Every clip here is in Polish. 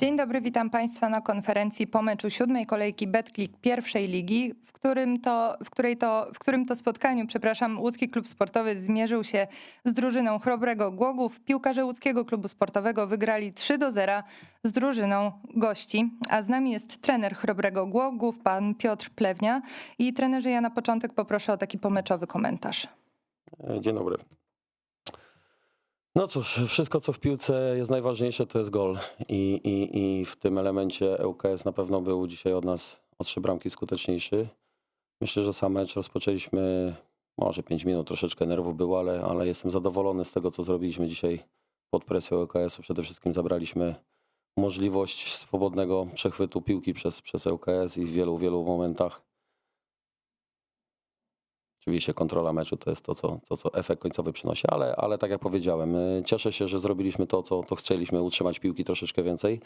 Dzień dobry, witam Państwa na konferencji po meczu siódmej kolejki Betclick pierwszej ligi, w którym to, w której to, w którym to spotkaniu, przepraszam, łódzki klub sportowy zmierzył się z drużyną Chrobrego Głogów. Piłkarze łódzkiego klubu sportowego wygrali 3 do 0 z drużyną gości, a z nami jest trener Chrobrego Głogów, pan Piotr Plewnia i trenerze ja na początek poproszę o taki pomeczowy komentarz. E, Dzień dobry. No cóż, wszystko co w piłce jest najważniejsze to jest gol i, i, i w tym elemencie ŁKS na pewno był dzisiaj od nas o trzy bramki skuteczniejszy. Myślę, że sam mecz rozpoczęliśmy może 5 minut, troszeczkę nerwów było, ale, ale jestem zadowolony z tego co zrobiliśmy dzisiaj pod presją ŁKS-u. Przede wszystkim zabraliśmy możliwość swobodnego przechwytu piłki przez, przez ŁKS i w wielu, wielu momentach Oczywiście kontrola meczu to jest to, co, to, co efekt końcowy przynosi, ale, ale tak jak powiedziałem, y, cieszę się, że zrobiliśmy to, co to chcieliśmy, utrzymać piłki troszeczkę więcej.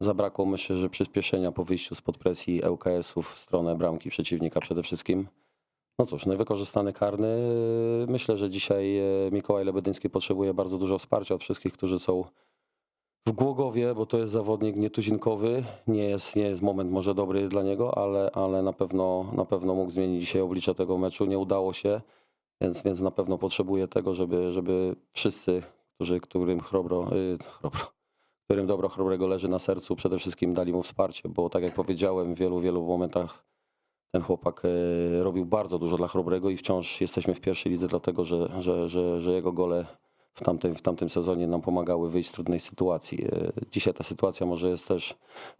Zabrakło myślę, że przyspieszenia po wyjściu spod presji ŁKS-ów w stronę bramki przeciwnika przede wszystkim. No cóż, niewykorzystany karny. y, Myślę, że dzisiaj y, Mikołaj Lebedyński potrzebuje bardzo dużo wsparcia od wszystkich, którzy są w Głogowie, bo to jest zawodnik nietuzinkowy. Nie jest, nie jest moment może dobry dla niego, ale, ale na, pewno, na pewno mógł zmienić dzisiaj oblicze tego meczu. Nie udało się, więc, więc na pewno potrzebuje tego, żeby, żeby wszyscy, którzy, którym chrobro, y, chrobro, którym dobro chrobrego leży na sercu, przede wszystkim dali mu wsparcie, bo tak jak powiedziałem, w wielu, wielu momentach ten chłopak y, robił bardzo dużo dla chrobrego i wciąż jesteśmy w pierwszej lidze, dlatego że, że, że, że jego gole w tamtym, w tamtym sezonie nam pomagały wyjść z trudnej sytuacji. E, Dzisiaj ta sytuacja może jest też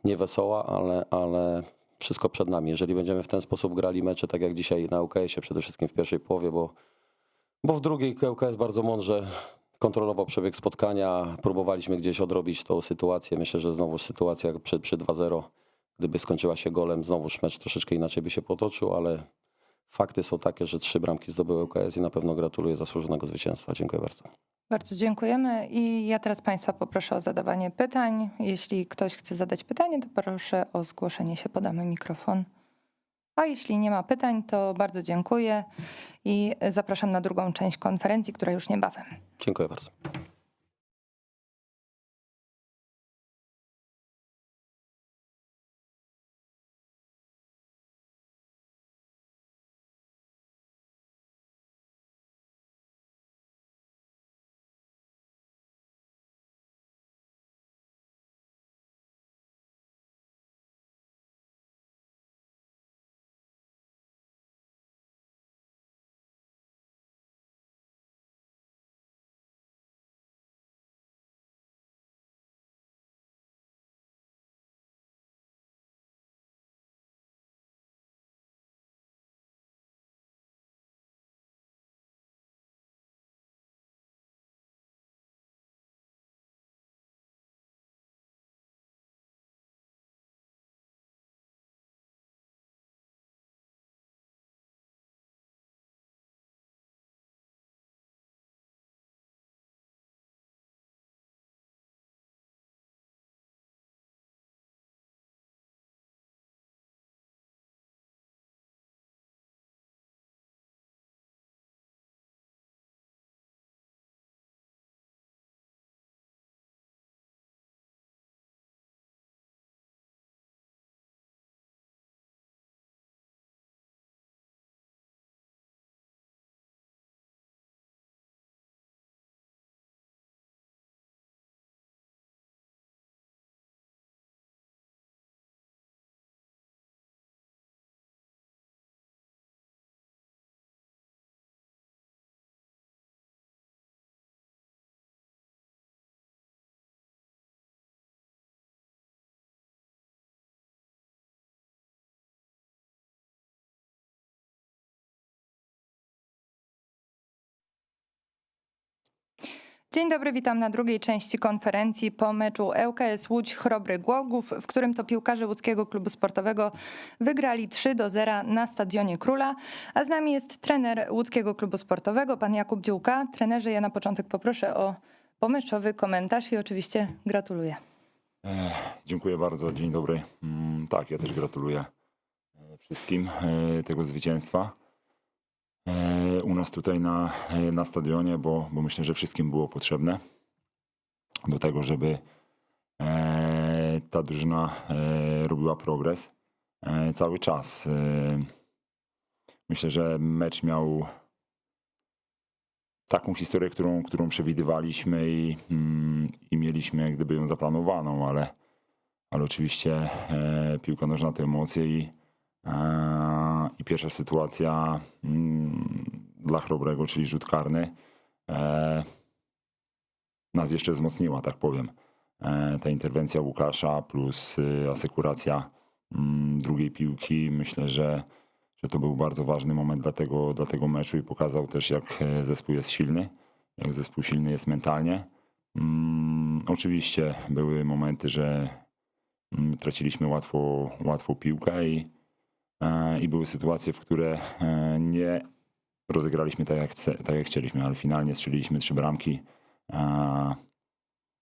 niewesoła, ale, ale wszystko przed nami. Jeżeli będziemy w ten sposób grali mecze, tak jak dzisiaj na UKS-ie, przede wszystkim w pierwszej połowie, bo, bo w drugiej UKS bardzo mądrze kontrolował przebieg spotkania, próbowaliśmy gdzieś odrobić tą sytuację. Myślę, że znowu sytuacja przy, przy 2-0, gdyby skończyła się golem, znowuż mecz troszeczkę inaczej by się potoczył, ale fakty są takie, że trzy bramki zdobył UKS i na pewno gratuluję zasłużonego zwycięstwa. Dziękuję bardzo. Bardzo dziękujemy i ja teraz Państwa poproszę o zadawanie pytań. Jeśli ktoś chce zadać pytanie, to proszę o zgłoszenie się, podamy mikrofon. A jeśli nie ma pytań, to bardzo dziękuję i zapraszam na drugą część konferencji, która już niebawem. Dziękuję bardzo. Dzień dobry, witam na drugiej części konferencji po meczu ŁKS Łódź Chrobry Głogów, w którym to piłkarze łódzkiego klubu sportowego wygrali 3 do 0 na Stadionie Króla. A z nami jest trener łódzkiego klubu sportowego, pan Jakub Dziółka. Trenerze, ja na początek poproszę o pomeczowy komentarz i oczywiście gratuluję. Dziękuję bardzo, dzień dobry. Mm, Tak, ja też gratuluję e, wszystkim e, tego zwycięstwa. E, U nas tutaj na, e, na stadionie, bo, bo myślę, że wszystkim było potrzebne do tego, żeby e, ta drużyna robiła progres cały czas. Myślę, że mecz miał taką historię, którą, którą przewidywaliśmy i, mm, i mieliśmy jak gdyby ją zaplanowaną, ale, ale oczywiście piłka nożna to emocje i, i pierwsza sytuacja mm, dla Chrobrego, czyli rzut karny, e, nas jeszcze wzmocniła, tak powiem. E, ta interwencja Łukasza plus y, asekuracja mm, drugiej piłki, myślę, że, że to był bardzo ważny moment dla tego, dla tego meczu i pokazał też, jak e, zespół jest silny, jak zespół silny jest mentalnie. Mm, oczywiście były momenty, że mm, traciliśmy łatwo, łatwo piłkę i, i były sytuacje, w które e, nie rozegraliśmy tak jak, chce, tak jak chcieliśmy, ale finalnie strzeliliśmy trzy bramki. E,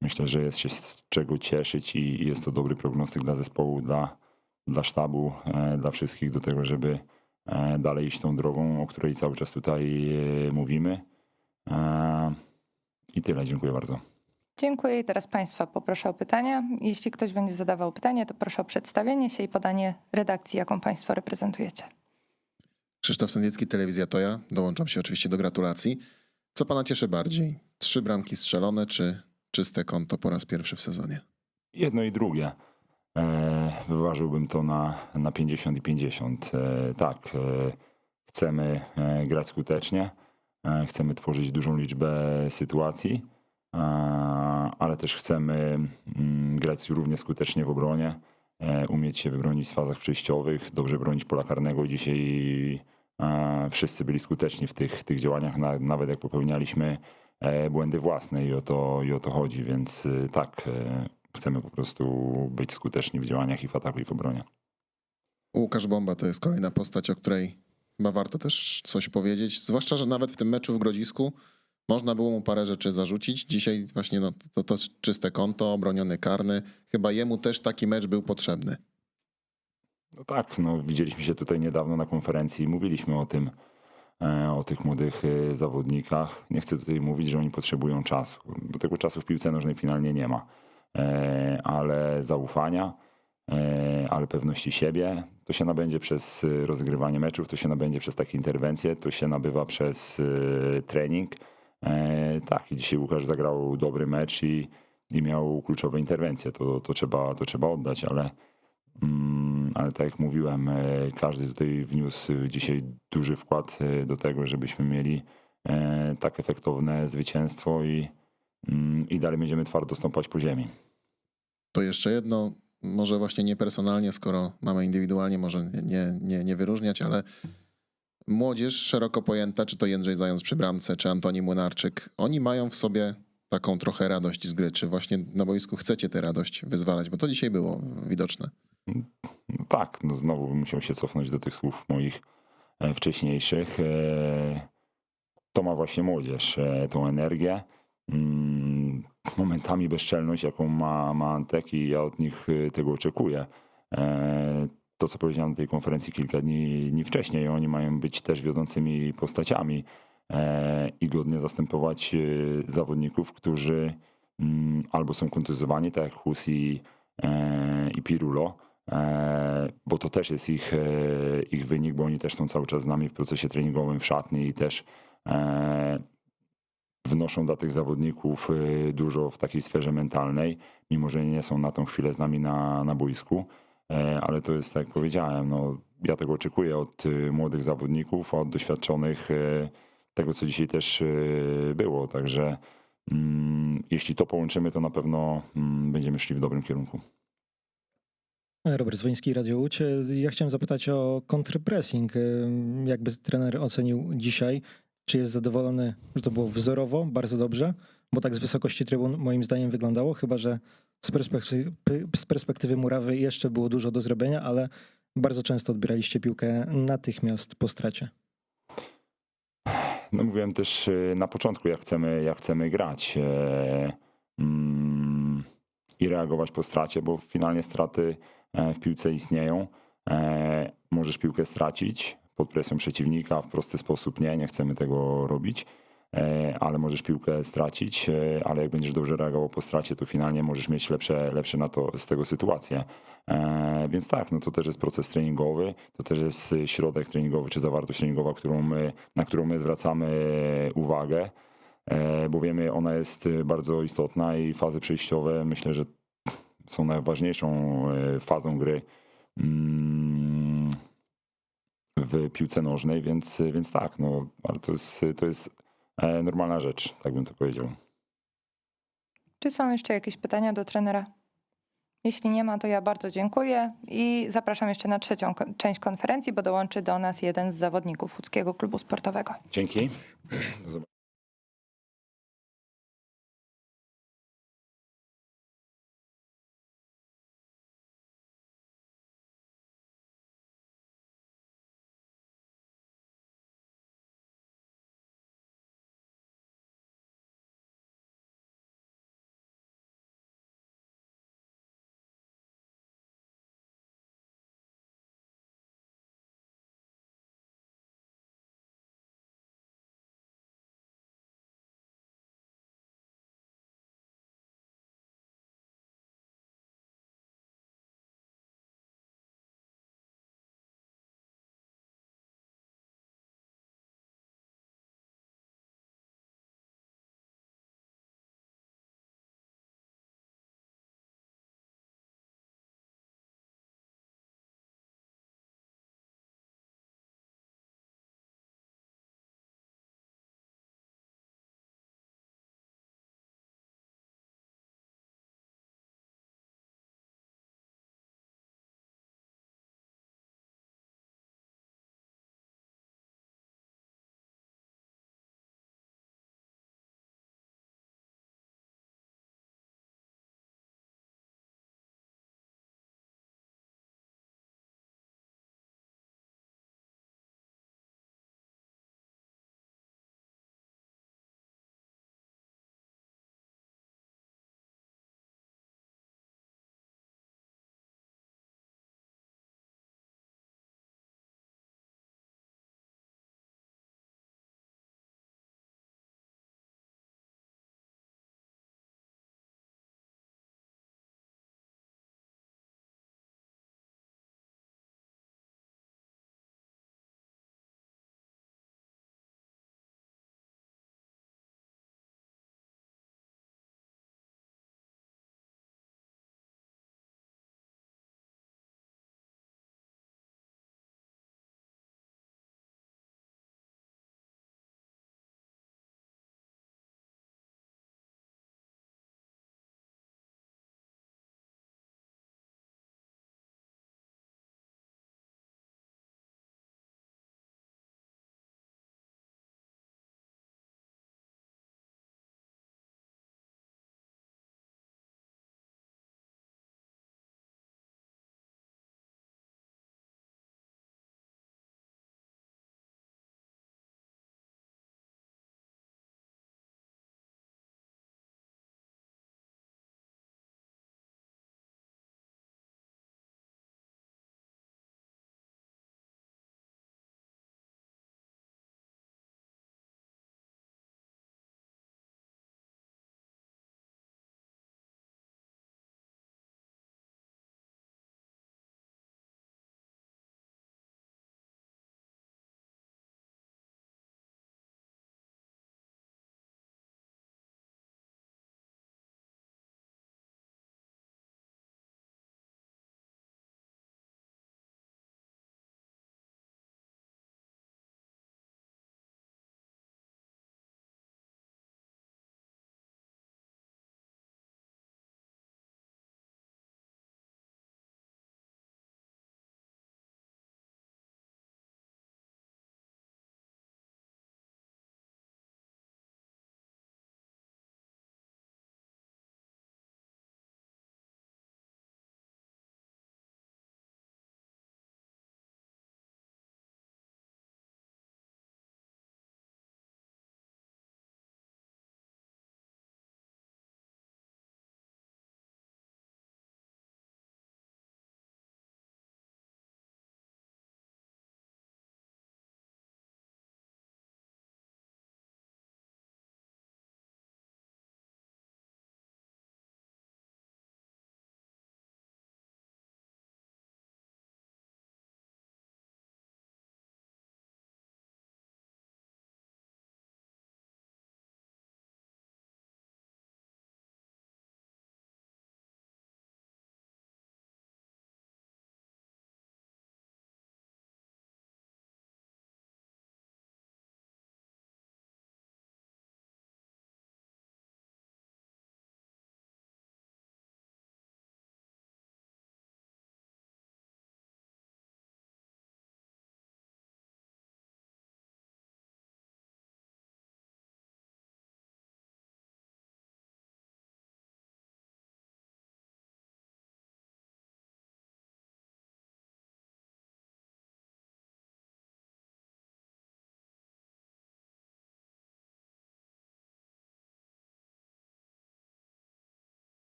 Myślę, że jest się z czego cieszyć i jest to dobry prognostyk dla zespołu, dla, dla sztabu, e, dla wszystkich do tego, żeby e, dalej iść tą drogą, o której cały czas tutaj e, mówimy. E, I tyle, dziękuję bardzo. Dziękuję i teraz Państwa poproszę o pytania. Jeśli ktoś będzie zadawał pytanie, to proszę o przedstawienie się i podanie redakcji, jaką Państwo reprezentujecie. Krzysztof Sędziecki, Telewizja Toja. Dołączam się oczywiście do gratulacji. Co pana cieszy bardziej? Trzy bramki strzelone, czy czyste konto po raz pierwszy w sezonie? Jedno i drugie. E, Wyważyłbym to na, na 50 i 50. E, Tak, e, chcemy grać skutecznie, chcemy tworzyć dużą liczbę sytuacji, ale też chcemy mm, grać równie skutecznie w obronie, e, umieć się wybronić w fazach przejściowych, dobrze bronić pola karnego. I Dzisiaj wszyscy byli skuteczni w tych, tych działaniach, na- nawet jak popełnialiśmy e, błędy własne i o to, i o to chodzi, więc e, tak, e, chcemy po prostu być skuteczni w działaniach i w ataku i w obronie. Łukasz Bomba to jest kolejna postać, o której chyba warto też coś powiedzieć. Zwłaszcza, że nawet w tym meczu w Grodzisku można było mu parę rzeczy zarzucić. Dzisiaj właśnie no, to, to czyste konto, obroniony karny. Chyba jemu też taki mecz był potrzebny. No tak, no, widzieliśmy się tutaj niedawno na konferencji i mówiliśmy o tym, e, o tych młodych e, zawodnikach. Nie chcę tutaj mówić, że oni potrzebują czasu, bo tego czasu w piłce nożnej finalnie nie ma. E, Ale zaufania, ale pewności siebie, to się nabędzie przez rozgrywanie meczów, to się nabędzie przez takie interwencje, to się nabywa przez trening. E, Tak, i dzisiaj Łukasz zagrał dobry mecz i, i miał kluczowe interwencje, to, to, trzeba, to trzeba oddać, ale Mm, ale tak jak mówiłem, e, każdy tutaj wniósł dzisiaj duży wkład e, do tego, żebyśmy mieli tak efektowne zwycięstwo i, mm, i dalej będziemy twardo stąpać po ziemi. To jeszcze jedno, może właśnie nie personalnie, skoro mamy indywidualnie, może nie, nie, nie wyróżniać, ale młodzież szeroko pojęta, czy to Jędrzej Zając przy bramce, czy Antoni Młynarczyk, oni mają w sobie taką trochę radość z gry. Czy właśnie na boisku chcecie tę radość wyzwalać? Bo to dzisiaj było widoczne. No tak, no znowu musiał się cofnąć do tych słów moich e, wcześniejszych. E, To ma właśnie młodzież, e, tą energię, mm, momentami bezczelność, jaką ma, ma Antek i ja od nich tego oczekuję. To, co powiedziałem na tej konferencji kilka dni, dni wcześniej, oni mają być też wiodącymi postaciami e, i godnie zastępować e, zawodników, którzy mm, albo są kontuzjowani, tak jak Hus i, e, i Pirulo, bo to też jest ich, ich wynik, bo oni też są cały czas z nami w procesie treningowym w szatni i też wnoszą dla tych zawodników dużo w takiej sferze mentalnej, mimo że nie są na tą chwilę z nami na, na boisku. E, Ale to jest, tak jak powiedziałem, no, ja tego oczekuję od e, młodych zawodników, od doświadczonych, e, tego co dzisiaj też e, było. Także mm, jeśli to połączymy, to na pewno mm, będziemy szli w dobrym kierunku. Robert Zwoński, Radio Łódź. Ja chciałem zapytać o kontrpressing. Jakby trener ocenił dzisiaj? Czy jest zadowolony, że to było wzorowo, bardzo dobrze? Bo tak z wysokości trybun moim zdaniem wyglądało, chyba że z perspektywy, z perspektywy murawy jeszcze było dużo do zrobienia, ale bardzo często odbieraliście piłkę natychmiast po stracie. No mówiłem też e, na początku, jak chcemy, jak chcemy grać e, mm, i reagować po stracie, bo finalnie straty e, w piłce istnieją. Możesz piłkę stracić pod presją przeciwnika, w prosty sposób nie, nie chcemy tego robić. E, ale możesz piłkę stracić, e, ale jak będziesz dobrze reagował po stracie, to finalnie możesz mieć lepsze, lepsze na to z tego sytuacje. Więc tak, no to też jest proces treningowy, to też jest środek treningowy czy zawartość treningowa, którą my, na którą my zwracamy uwagę, e, bo wiemy, ona jest bardzo istotna i fazy przejściowe myślę, że są najważniejszą fazą gry mm, w piłce nożnej, więc, więc tak, no, ale to jest, to jest normalna rzecz, tak bym to powiedział. Czy są jeszcze jakieś pytania do trenera? Jeśli nie ma, to ja bardzo dziękuję i zapraszam jeszcze na trzecią część konferencji, bo dołączy do nas jeden z zawodników łódzkiego klubu sportowego. Dzięki.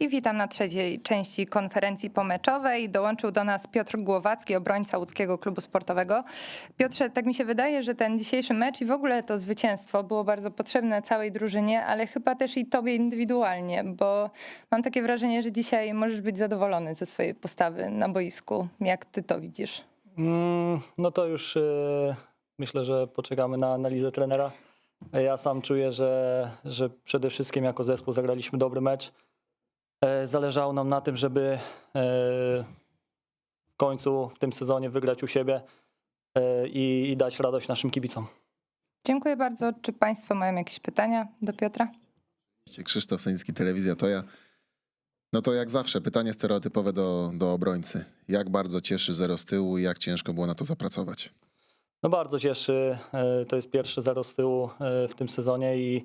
I witam na trzeciej części konferencji pomeczowej. Dołączył do nas Piotr Głowacki, obrońca łódzkiego klubu sportowego. Piotrze, tak mi się wydaje, że ten dzisiejszy mecz i w ogóle to zwycięstwo było bardzo potrzebne całej drużynie, ale chyba też i tobie indywidualnie, bo mam takie wrażenie, że dzisiaj możesz być zadowolony ze swojej postawy na boisku. Jak ty to widzisz? Mm, No to już e, myślę, że poczekamy na analizę trenera. Ja sam czuję, że, że przede wszystkim jako zespół zagraliśmy dobry mecz. E, Zależało nam na tym, żeby e, w końcu w tym sezonie wygrać u siebie e, i, i dać radość naszym kibicom. Dziękuję bardzo. Czy państwo mają jakieś pytania do Piotra? Krzysztof Sanicki, Telewizja Toja. No to jak zawsze, pytanie stereotypowe do, do obrońcy. Jak bardzo cieszy zero z tyłu i jak ciężko było na to zapracować? No bardzo cieszy. To jest pierwszy zero z tyłu w tym sezonie i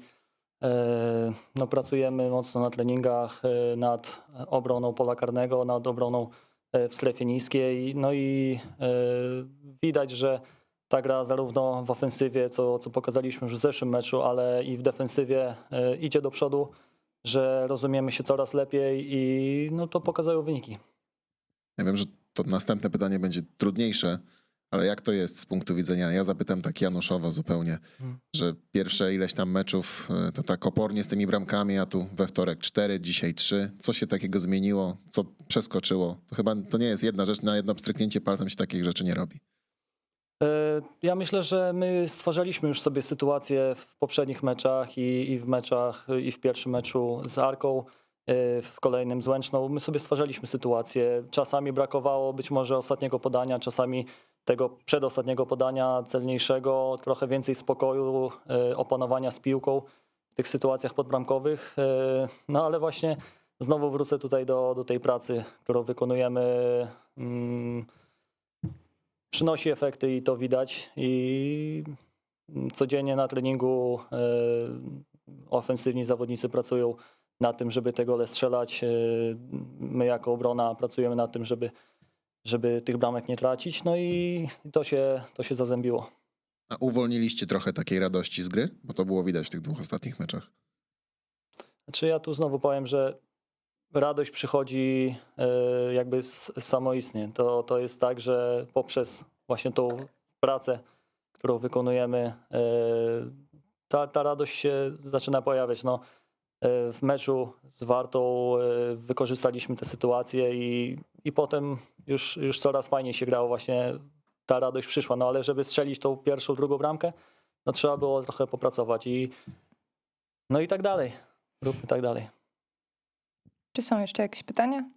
no, pracujemy mocno na treningach e, nad obroną pola karnego, nad obroną e, w strefie niskiej. No i e, widać, że ta gra zarówno w ofensywie, co, co pokazaliśmy już w zeszłym meczu, ale i w defensywie e, idzie do przodu, że rozumiemy się coraz lepiej i no, to pokazują wyniki. Ja wiem, że to następne pytanie będzie trudniejsze, ale jak to jest z punktu widzenia? Ja zapytam tak Januszowo zupełnie, Hmm. że pierwsze ileś tam meczów e, to tak opornie z tymi bramkami, a tu we wtorek cztery, dzisiaj trzy. Co się takiego zmieniło? Co przeskoczyło? To chyba to nie jest jedna rzecz, na jedno pstryknięcie palcem się takich rzeczy nie robi. E, Ja myślę, że my stwarzaliśmy już sobie sytuację w poprzednich meczach i, i w meczach, i w pierwszym meczu z Arką, e, w kolejnym z Łęczną. My sobie stwarzaliśmy sytuację. Czasami brakowało być może ostatniego podania, czasami tego przedostatniego podania celniejszego, trochę więcej spokoju, e, opanowania z piłką w tych sytuacjach podbramkowych. E, No ale właśnie znowu wrócę tutaj do, do tej pracy, którą wykonujemy. mm, przynosi efekty i to widać. I codziennie na treningu e, ofensywni zawodnicy pracują nad tym, żeby te gole strzelać. My jako obrona pracujemy nad tym, żeby, żeby tych bramek nie tracić. No i to się, to się zazębiło. A uwolniliście trochę takiej radości z gry? Bo to było widać w tych dwóch ostatnich meczach. Znaczy ja tu znowu powiem, że radość przychodzi e, jakby samoistnie. To, to jest tak, że poprzez właśnie tą pracę, którą wykonujemy, e, ta, ta radość się zaczyna pojawiać. No, w meczu z Wartą e, wykorzystaliśmy tę sytuację i, i potem już, już coraz fajniej się grało. Właśnie ta radość przyszła. No ale żeby strzelić tą pierwszą, drugą bramkę, no trzeba było trochę popracować i no i tak dalej. Róbmy tak dalej. Czy są jeszcze jakieś pytania?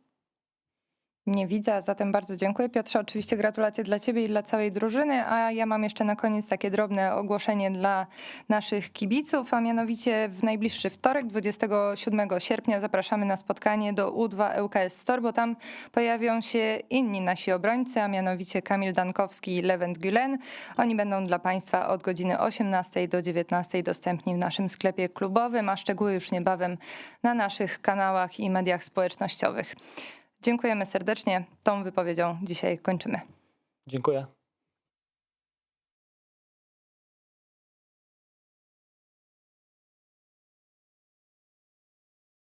Nie widzę, zatem bardzo dziękuję. Piotrze, oczywiście gratulacje dla Ciebie i dla całej drużyny, a ja mam jeszcze na koniec takie drobne ogłoszenie dla naszych kibiców, a mianowicie w najbliższy wtorek, 27 sierpnia zapraszamy na spotkanie do U2 ŁKS Store, bo tam pojawią się inni nasi obrońcy, a mianowicie Kamil Dankowski i Lewent Gülen. Oni będą dla Państwa od godziny 18 do 19 dostępni w naszym sklepie klubowym, a szczegóły już niebawem na naszych kanałach i mediach społecznościowych. Dziękujemy serdecznie. Tą wypowiedzią dzisiaj kończymy. Dziękuję.